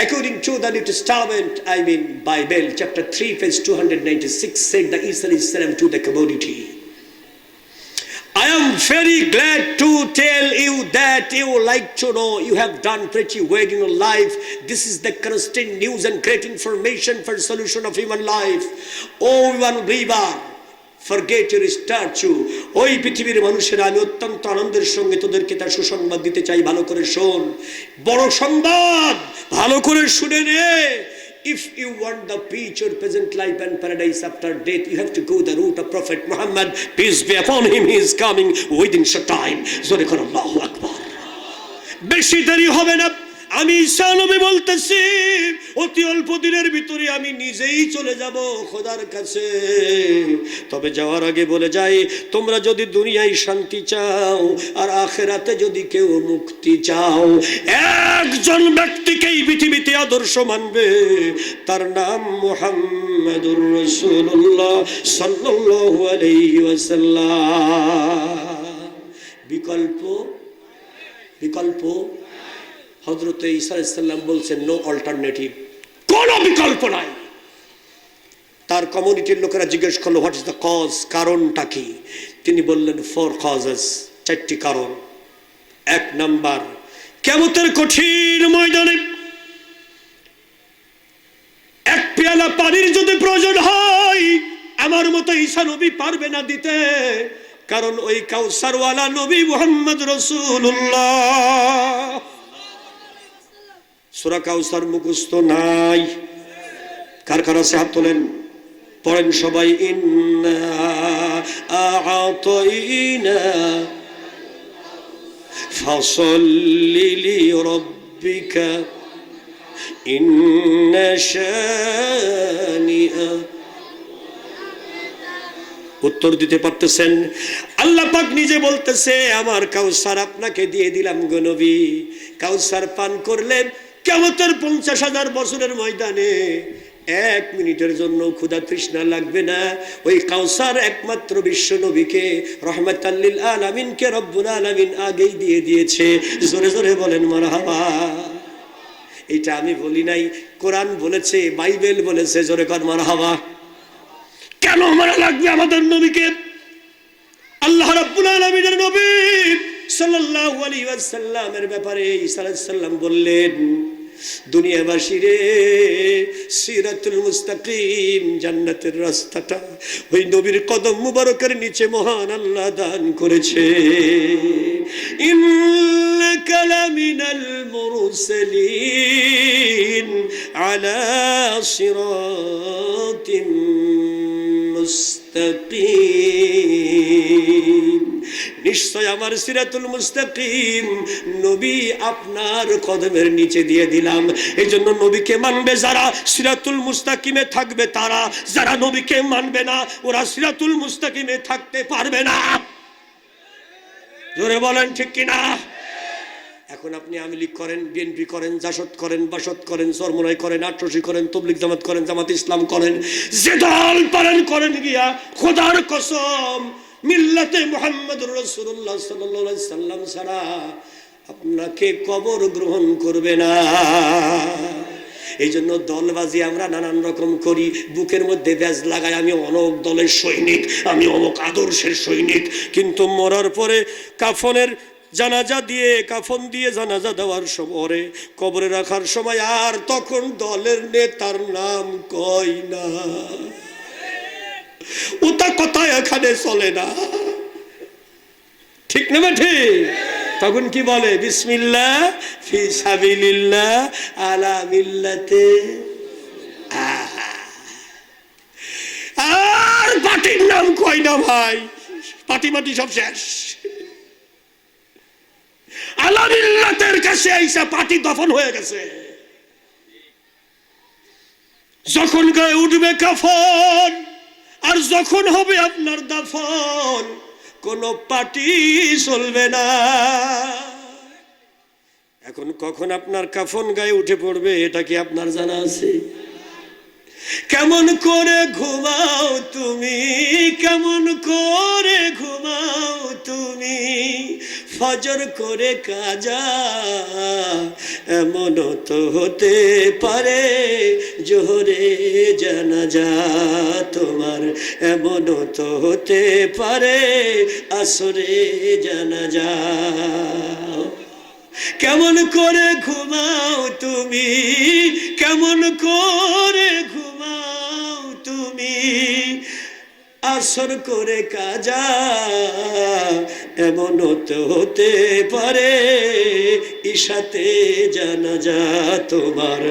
According to the New Testament, I mean Bible, chapter 3, verse 296, said the alayhi to the community. I am very glad to tell you that you like to know you have done pretty well in your life. This is the constant news and great information for solution of human life. Oh, one believer, forget your statue. ওই পৃথিবীর মানুষেরা আমি অত্যন্ত আনন্দের সঙ্গে তোদেরকে তার সুসংবাদ দিতে চাই ভালো করে শোন বড় সংবাদ ভালো করে শুনে নে If you want the future, present life and paradise after death, you have to go the route of Prophet Muhammad. Peace be upon him. He is coming within short time. করো আল্লাহু আকবার। বেশি দেরি হবে না আমি ইসানবী বলতেছি, অতি অল্প দিনের ভিতরে আমি নিজেই চলে যাব খোদার কাছে। তবে যাওয়ার আগে বলে যাই, তোমরা যদি দুনিয়ায় শান্তি চাও আর আখেরাতে যদি কেউ মুক্তি চাও, একজন ব্যক্তিকেই পৃথিবীতে আদর্শ মানবে। তার নাম মুহাম্মাদুর রাসূলুল্লাহ সাল্লাল্লাহু আলাইহি বিকল্প? বিকল্প? হজরত ঈসা ইসলাম বলছেন নো অল্টারনেটিভ কোনো বিকল্প নাই। তার কমিউনিটির লোকেরা জিজ্ঞেস করল হোয়াট ইজ দ্য কজ কারণটা কি? তিনি বললেন ফোর কজেস চারটি কারণ। এক নাম্বার, কেমতের কঠিন ময়দানে এক পেয়ালা পানির যদি প্রয়োজন হয়, আমার মতো ঈশা নবী পারবে না দিতে। কারণ ওই কাউসারওয়ালা নবী মোহাম্মদ রসুল্লাহ সুরা কাউসার মুখস্থ নাই। কার কার আছে হাত তোলেন? পড়েন সবাই, ইন্না উত্তর দিতে পারতেছেন, আল্লাহ পাক নিজে বলতেছে, আমার কাউসার আপনাকে দিয়ে দিলাম গো নবী। কাউসার পান করলেন কেমতের পঞ্চাশ হাজার বছরের ময়দানে এক মিনিটের জন্য ক্ষুধা তৃষ্ণা লাগবে না। ওই কাউসার একমাত্র বিশ্ব নবীকে রহমত আল্লিল আলামিনকে রব্বুল আলামিন আগেই দিয়ে দিয়েছে। জোরে জোরে বলেন, মারহাবা। এটা আমি বলি নাই, কোরআন বলেছে, বাইবেল বলেছে, জোরে কর, মারহাবা। কেন মারা লাগবে আমাদের নবীকে? আল্লাহ রাব্বুল আলামিনের নবী সাল্লাল্লাহু আলাইহি ওয়াসাল্লামের ব্যাপারে আলাইহিস বললেন, দুনিয়াবাসী রে, সিরাতুল মুস্তাকিম, জান্নাতের রাস্তাটা ওই নবীর কদম মুবারকের নিচে মহান আল্লাহ দান করেছে। ইন্নাকা লামিনাল মুরসালিন আলা সিরাতিম মুস্তাকিম। নিশ্চয় আমার সিরাতুল মুস্তাকিম। নবী আপনার কদমের নিচে দিয়ে দিলাম। এই জন্য নবীকে মানবে যারা সিরাতুল মুস্তাকিমে থাকবে তারা। যারা নবীকে মানবে না, ওরা সিরাতুল মুস্তাকিমে থাকতে পারবে না। জোরে বলেন ঠিক কিনা? এখন আপনি আওয়ামী লীগ করেন, বিএনপি করেন, জাসদ করেন, বাসদ করেন সরমরাই করেন, আট্রসি করেন তবলিক জামাত করেন, জামাত ইসলাম করেন। যে দল পারেন করেন গিয়া, খোদার কসম। মিল্লাতে মোহাম্মদ রসুল্লাহ সাল্লাম ছাড়া আপনাকে কবর গ্রহণ করবে না। এই জন্য দলবাজি আমরা নানান রকম করি, বুকের মধ্যে ব্যাজ লাগাই, আমি অনক দলের সৈনিক, আমি অমক আদর্শের সৈনিক, কিন্তু মরার পরে কাফনের জানাজা দিয়ে, কাফন দিয়ে জানাজা দেওয়ার সময়, কবরে রাখার সময় আর তখন দলের নেতার নাম কয় না। ওটা কথা এখানে চলে না? ঠিক না ঠিক? তখন কি বলে? বিসমিল্লাহ ফি সাবিলিল্লাহ আলা আর পার্টির নাম কয় না ভাই? পার্টি মাটি সব শেষ। আলামিল্লাতের কাছে আইসা পার্টি দফন হয়ে গেছে। যখন গায়ে উঠবে কাফন আর যখন হবে আপনার দাফন, কোন পার্টি চলবে না। এখন কখন আপনার কাফন গায়ে উঠে পড়বে, এটা কি আপনার জানা আছে? কেমন করে ঘুমাও তুমি, কেমন করে ঘুমাও তুমি, ফজর করে কাজা এমন তো হতে পারে জোহরে জানাজা তোমার। এমন তো হতে পারে আসরে জানাজা। কেমন করে ঘুমাও তুমি? কেমন করে ঘুমাও তুমি? আসর করে কাজা এমন তো হতে পারে। ঈশাতে জানা যা তোমার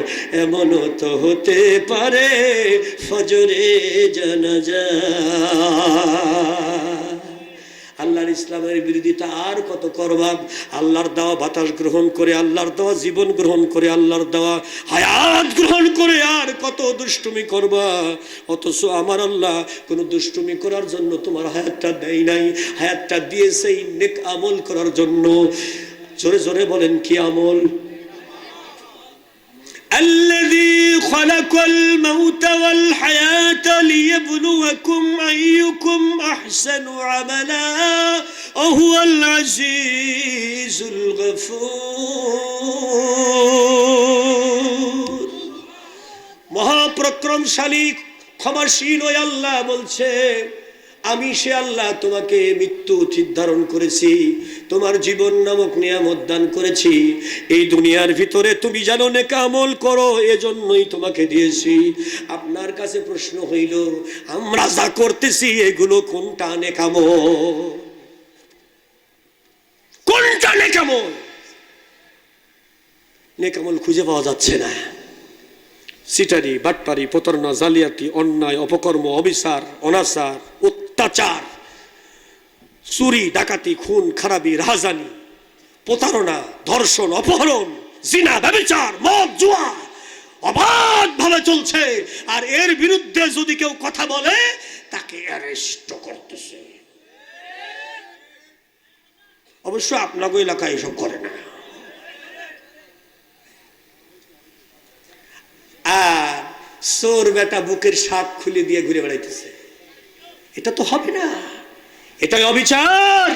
এমন তো হতে পারে। ফজরে জানা যা আল্লাহর ইসলামের বিরোধিতা আর কত করবাব আল্লাহর দেওয়া বাতাস গ্রহণ করে, আল্লাহর দেওয়া জীবন গ্রহণ করে, আল্লাহর দেওয়া হায়াত গ্রহণ করে আর কত দুষ্টুমি করবা? অথচ আমার আল্লাহ কোনো দুষ্টুমি করার জন্য তোমার হায়াতটা দেয় নাই। হায়াতটা দিয়েছে নেক আমল করার জন্য। জোরে জোরে বলেন, কি আমল? الذي خلق الموت والحياة ليبلوكم أيكم أحسن عملا وهو العزيز الغفور মহাপ্রক্রমশালী ক্ষমাশীল ওই আল্লাহ বলছে আমি সে আল্লাহ তোমাকে মৃত্যু ধারণ করেছি তোমার জীবন নামক নিয়ামত দান করেছি। এই দুনিয়ার ভিতরে তুমি যেন নেকামল করো, এজন্যই তোমাকে দিয়েছি। আপনার কাছে প্রশ্ন হইল, আমরা যা করতেছি, এগুলো কোনটা নেকামল? কোনটা নেকামল? নেকামল খুঁজে পাওয়া যাচ্ছে না। সিটারি, বাটপারি, প্রতারণা, জালিয়াতি, অন্যায়, অপকর্ম, অবিচার, অনাচার, অত্যাচার। চুরি, ডাকাতি, খুন, খারাপি, রাহাজানি, প্রতারণা, ধর্ষণ, অপহরণ, জিনা, ব্যবচার, মদ, জুয়া অবাধ ভাবে চলছে। আর এর বিরুদ্ধে যদি কেউ কথা বলে, তাকে অ্যারেস্ট করতেছে। অবশ্য আপনাকে এলাকায় এসব করে না। আর সোর বেটা বুকের সাপ খুলে দিয়ে ঘুরে বেড়াইতেছে। এটা তো হবে না। এটাই অবিচার।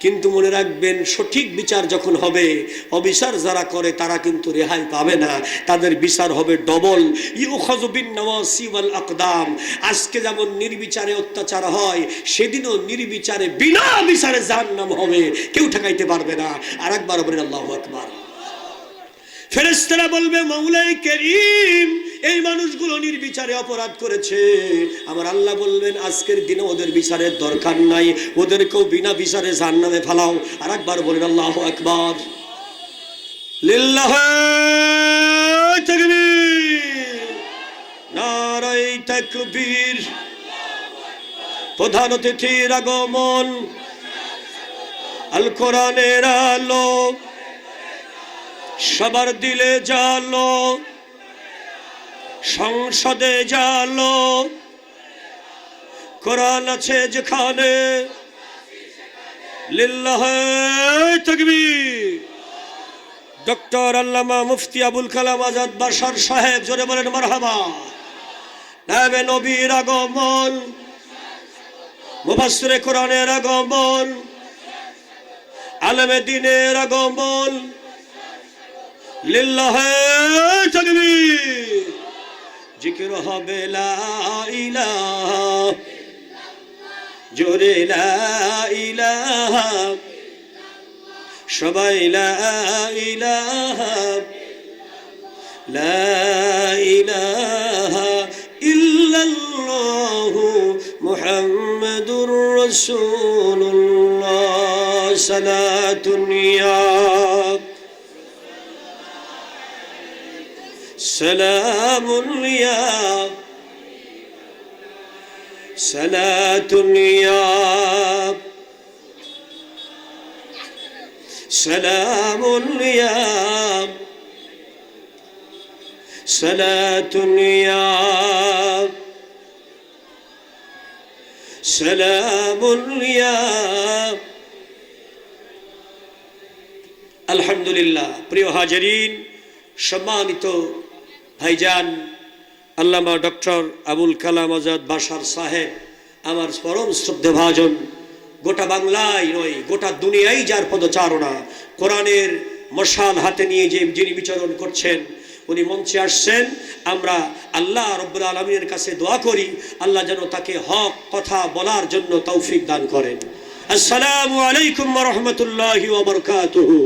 কিন্তু মনে রাখবেন, সঠিক বিচার যখন হবে, অবিচার যারা করে তারা কিন্তু রেহাই পাবে না। তাদের বিচার হবে ডবল। আকদাম আজকে যেমন নির্বিচারে অত্যাচার হয়, সেদিনও নির্বিচারে বিনা বিচারে যার নাম হবে। কেউ ঠেকাইতে পারবে না। আর একবার বলেন, আল্লাহ আকবার। ফেরেস্তারা বলবে মৌলাই করিম এই মানুষগুলো নির্বিচারে অপরাধ করেছে। আমার আল্লাহ বলবেন আজকের দিনে ওদের বিচারের দরকার নাই। ওদেরকেও বিনা বিচারে জান নামে ফেলাও। আর একবার বলেন, আল্লাহ একবার প্রধান অতিথির আগমন। আল কোরআনের আলো। সবার দিলে জালো। সংসদে জালো। কোরআন আছে যেখানে। লিল্লাহ তাকবীর। ডক্টর আল্লামা মুফতি আবুল কালাম আজাদ বাসার সাহেব, জোরে বলেন মারহাবা। নাবে নবীর আগমন। মুফাসসিরে কোরআনের আগমন। আলেমে দিনের আগমন। লিল্লাহ তাকবীর। জিকির হবে জোরে সবাই ইল্লাল্লাহু মুহাম্মাদুর রাসূলুল্লাহ সালাতুন سلام يا صلاة يا سلام يا صلاة يا سلام يا আলহামদুলিল্লাহ প্রিয় হাজারিন সম্মানিত ভাইজান আল্লামা ডক্টর আবুল কালাম আজাদ বাসার সাহেব, আমার পরম শ্রদ্ধে ভাজন গোটা বাংলায় নয়, গোটা দুনিয়ায় যার পদচারণা। কোরআনের মশাল হাতে নিয়ে যে যিনি বিচরণ করছেন, উনি মঞ্চে আসছেন। আমরা আল্লাহ রব্বুল আলমীর কাছে দোয়া করি, আল্লাহ যেন তাকে হক, কথা বলার জন্য তৌফিক দান করেন। আসসালামু আলাইকুম রহমতুল্লাহ ওবরকাতুহু